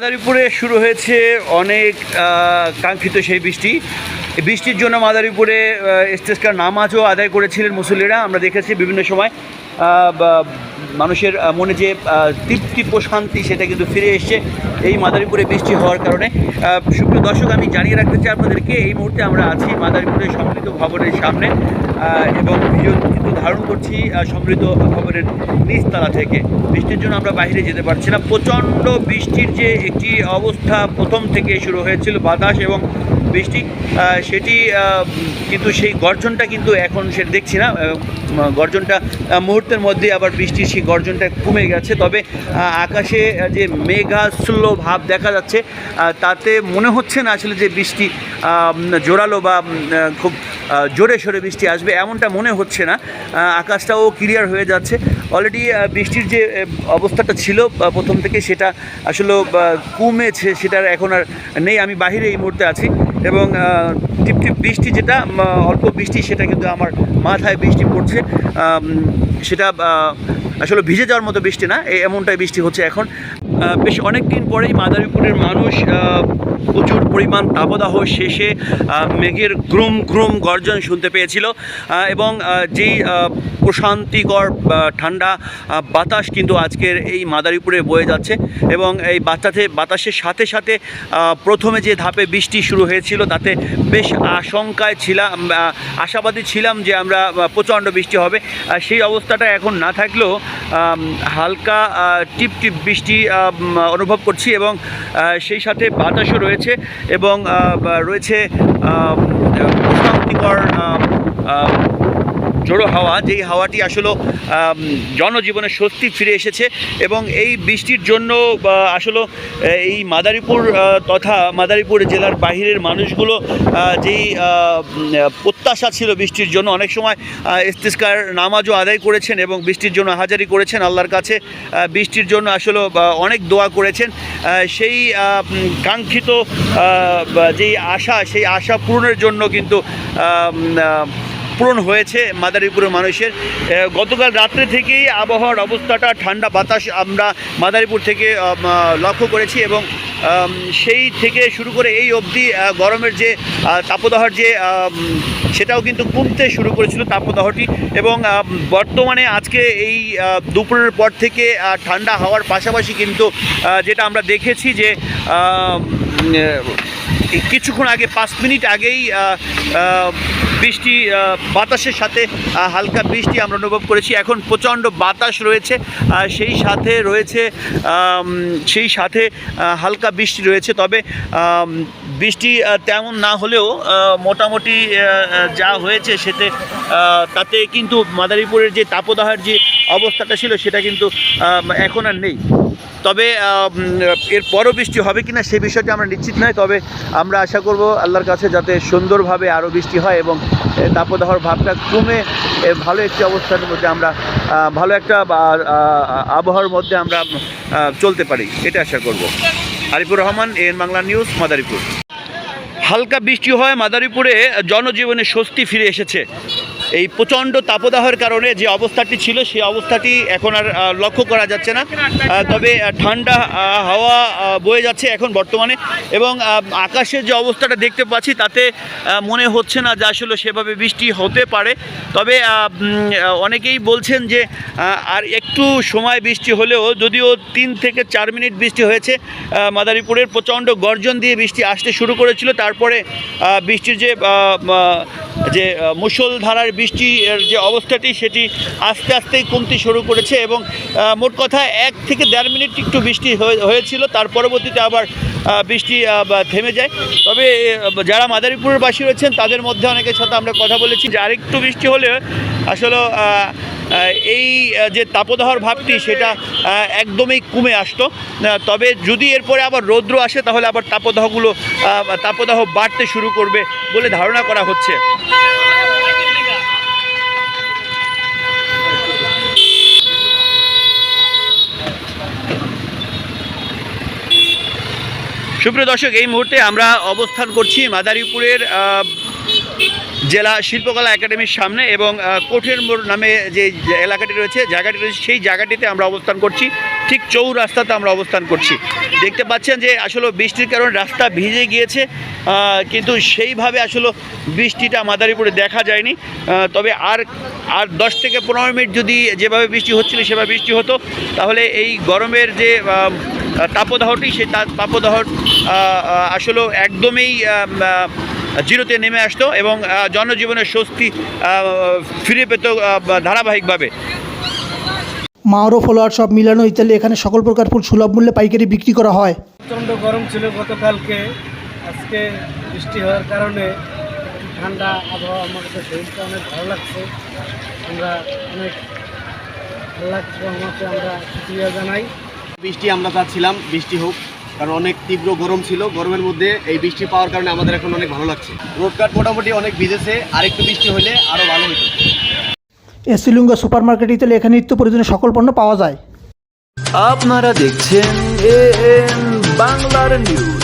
মাদারীপুরে শুরু হয়েছে অনেক কাঙ্ক্ষিত সেই বৃষ্টি। বৃষ্টির জন্য মাদারীপুরে স্টেজকার নামাজও আদায় করেছিলেন মুসল্লিরা। আমরা দেখেছি বিভিন্ন সময় মানুষের মনে যে তৃপ্তি প্রশান্তি সেটা কিন্তু ফিরে এসছে এই মাদারীপুরে বৃষ্টি হওয়ার কারণে। সুপ্রিয় দর্শক, আমি জানিয়ে রাখতে চাই আপনাদেরকে, এই মুহূর্তে আমরা আছি মাদারীপুরের সম্মিলিত ভবনের সামনে এবং ভিডিও ধারণ করছি সমৃদ্ধ খবরের নিচতলা থেকে। বৃষ্টির জন্য আমরা বাইরে যেতে পারছি না। প্রচণ্ড বৃষ্টির যে একটি অবস্থা প্রথম থেকে শুরু হয়েছিল বাতাস এবং বৃষ্টি সেটি কিন্তু সেই গর্জনটা কিন্তু এখন সে দেখছি না গর্জনটা মুহূর্তের মধ্যে আবার বৃষ্টির সেই গর্জনটা কমে গেছে। তবে আকাশে যে মেঘাস্ল ভাব দেখা যাচ্ছে তাতে মনে হচ্ছে না আসলে যে বৃষ্টি জোরালো বা খুব জোরে সোরে বৃষ্টি আসবে, এমনটা মনে হচ্ছে না। আকাশটাও ক্লিয়ার হয়ে যাচ্ছে। অলরেডি বৃষ্টির যে অবস্থাটা ছিল প্রথম থেকে সেটা আসলে কমেছে, সেটার এখন আর নেই। আমি বাহিরে এই মুহূর্তে আছি। এবং আহ, টিপ টিপ বৃষ্টি যেটা অল্প বৃষ্টি সেটা কিন্তু আমার মাথায় বৃষ্টি পড়ছে। সেটা আসলে ভিজে যাওয়ার মতো বৃষ্টি না এমনটাই বৃষ্টি হচ্ছে এখন। বেশ অনেক দিন পরেই মাদারীপুরের মানুষ প্রচুর পরিমাণ তাপদাহ শেষে মেঘের গ্রুম গ্রুম গর্জন শুনতে পেয়েছিল। এবং যেই প্রশান্তিকর ঠান্ডা বাতাস কিন্তু আজকের এই মাদারীপুরে বয়ে যাচ্ছে এবং এই বাতাসে বাতাসের সাথে সাথে প্রথমে যে ধাপে বৃষ্টি শুরু হয়েছিল তাতে বেশ আশঙ্কায় ছিলাম আশাবাদী ছিলাম যে আমরা প্রচণ্ড বৃষ্টি হবে। সেই অবস্থাটা এখন না থাকলেও হালকা আহ, টিপ টিপ বৃষ্টি অনুভব করছি এবং সেই সাথে বাতাসও রয়েছে এবং রয়েছে প্রশান্তিকর জোড়ো হাওয়া, যেই হাওয়াটি আসলে জনজীবনে স্বস্তি ফিরে এসেছে এবং এই বৃষ্টির জন্য আসলে এই মাদারীপুর তথা মাদারীপুর জেলার বাহিরের মানুষগুলো যেই প্রত্যাশা ছিল বৃষ্টির জন্য, অনেক সময় ইস্তিস্কার নামাজও আদায় করেছেন এবং বৃষ্টির জন্য হাজারি করেছেন আল্লাহর কাছে বৃষ্টির জন্য আসলে অনেক দোয়া করেছেন সেই কাঙ্ক্ষিত যেই আশা, সেই আশা পূরণের জন্য কিন্তু পূরণ হয়েছে মাদারীপুরের মানুষের। গতকাল রাত্রে থেকেই আবহাওয়ার অবস্থাটা ঠান্ডা বাতাস আমরা মাদারীপুর থেকে লক্ষ্য করেছি এবং সেই থেকে শুরু করে এই অবধি গরমের যে তাপদাহর যে সেটাও কিন্তু কমতে শুরু করেছিল তাপদাহটি এবং বর্তমানে আজকে এই দুপুরের পর থেকে ঠান্ডা হওয়ার পাশাপাশি কিন্তু যেটা আমরা দেখেছি যে কিছুক্ষণ আগে, পাঁচ মিনিট আগেই বৃষ্টি বাতাসের সাথে হালকা বৃষ্টি আমরা অনুভব করেছি। এখন প্রচণ্ড বাতাস রয়েছে সেই সাথে রয়েছে সেই সাথে হালকা বৃষ্টি রয়েছে। তবে বৃষ্টি তেমন না হলেও মোটামুটি যা হয়েছে সেতে তাতে কিন্তু মাদারীপুরের যে তাপদাহের যে অবস্থাটা ছিল, সেটা কিন্তু এখন আর নেই। তবে এর পরও বৃষ্টি হবে কিনা সে বিষয়টি আমরা নিশ্চিত নয়, তবে আমরা আশা করব আল্লাহর কাছে যাতে সুন্দরভাবে আরও বৃষ্টি হয় এবং তাপদাহর ভাবটা কমে ভালো একটি অবস্থার মধ্যে আমরা ভালো একটা আবহাওয়ার মধ্যে আমরা চলতে পারি, এটা আশা করব। Arifur Rahman N Bangla news, Madaripur. হালকা বৃষ্টি হয় মাদারীপুরে জনজীবনে স্বস্তি ফিরে এসেছে। এই প্রচণ্ড তাপদাহের কারণে যে অবস্থাটি ছিল, সেই অবস্থাটি এখন আর লক্ষ্য করা যাচ্ছে না। তবে ঠান্ডা হাওয়া বয়ে যাচ্ছে এখন বর্তমানে এবং আকাশের যে অবস্থাটা দেখতে পাচ্ছি তাতে মনে হচ্ছে না যে আসলে সেভাবে বৃষ্টি হতে পারে। তবে অনেকেই বলছেন যে আর একটু সময় বৃষ্টি হলেও, যদিও তিন থেকে চার মিনিট বৃষ্টি হয়েছে মাদারীপুরের প্রচণ্ড গর্জন দিয়ে বৃষ্টি আসতে শুরু করেছিল। তারপরে বৃষ্টির যে যে মুসলধারার বৃষ্টির যে অবস্থাটি, সেটি আস্তে আস্তেই কমতে শুরু করেছে এবং মোট কথা এক থেকে দেড় মিনিট একটু বৃষ্টি হয়ে- হয়েছিল, তার পরবর্তীতে আবার বৃষ্টি থেমে যায়। তবে যারা মাদারীপুরের বাসী রয়েছেন, তাদের মধ্যে অনেকের সাথে আমরা কথা বলেছি। যে আরেকটু বৃষ্টি হলে আসলে এই যে তাপদাহর ভাবটি সেটা একদমই কমে আসতো। তবে যদি এরপরে আবার রৌদ্র আসে, তাহলে আবার তাপদাহগুলো তাপদাহ বাড়তে শুরু করবে বলে ধারণা করা হচ্ছে। সুপ্রিয় দর্শক, এই মুহূর্তে আমরা অবস্থান করছি মাদারীপুরের জেলা শিল্পকলা একাডেমির সামনে এবং কোঠের মোড় নামে যে এলাকাটি রয়েছে, জায়গাটি রয়েছে, সেই জায়গাটিতে আমরা অবস্থান করছি। ঠিক চৌ রাস্তাতে আমরা অবস্থান করছি। দেখতে পাচ্ছেন যে আসলে বৃষ্টির কারণে রাস্তা ভিজে গিয়েছে কিন্তু সেইভাবে আসলে বৃষ্টিটা মাদারীপুরে দেখা যায়নি। তবে আর আর দশ থেকে পনেরো মিনিট যদি যেভাবে বৃষ্টি হচ্ছিল সেভাবে বৃষ্টি হতো, তাহলে এই গরমের যে তাপদাহটি, সেই তাপদাহ আসলে একদমই জিরোতে নেমে আসতো এবং জনজীবনের স্বস্তি ফিরে পেত ধারাবাহিকভাবে। মাওরো ফলোয়ার সব মিলানো ইত্যাদি এখানে সকল প্রকার ফুল সুলভ মূল্যে পাইকারি বিক্রি করা হয়। প্রচণ্ড গরম ছিল গতকালকে। আজকে বৃষ্টি হওয়ার কারণে একটু ঠান্ডা আবহাওয়া আমাদের শরীরটা অনেক ভালো লাগছে। আমরা অনেক ভালো লাগছে আমাকে আমরা শুক্রিয়া জানাই। বৃষ্টি আমরা চাচ্ছিলাম বৃষ্টি হোক। কারণ অনেক তীব্র গরম ছিল। গরমের মধ্যে এই বৃষ্টি পাওয়ার কারণে আমাদের এখন অনেক ভালো লাগছে। রোডঘাট মোটামুটি অনেক ভিজেছে আর একটু বৃষ্টি হলে আরও ভালো হতো। এসিলুঙ্গা সুপার মার্কেট তাহলে এখানে নিত্য প্রয়োজনীয় সকল পণ্য পাওয়া যায়। আপনারা দেখছেন এ বাংলার নিউজ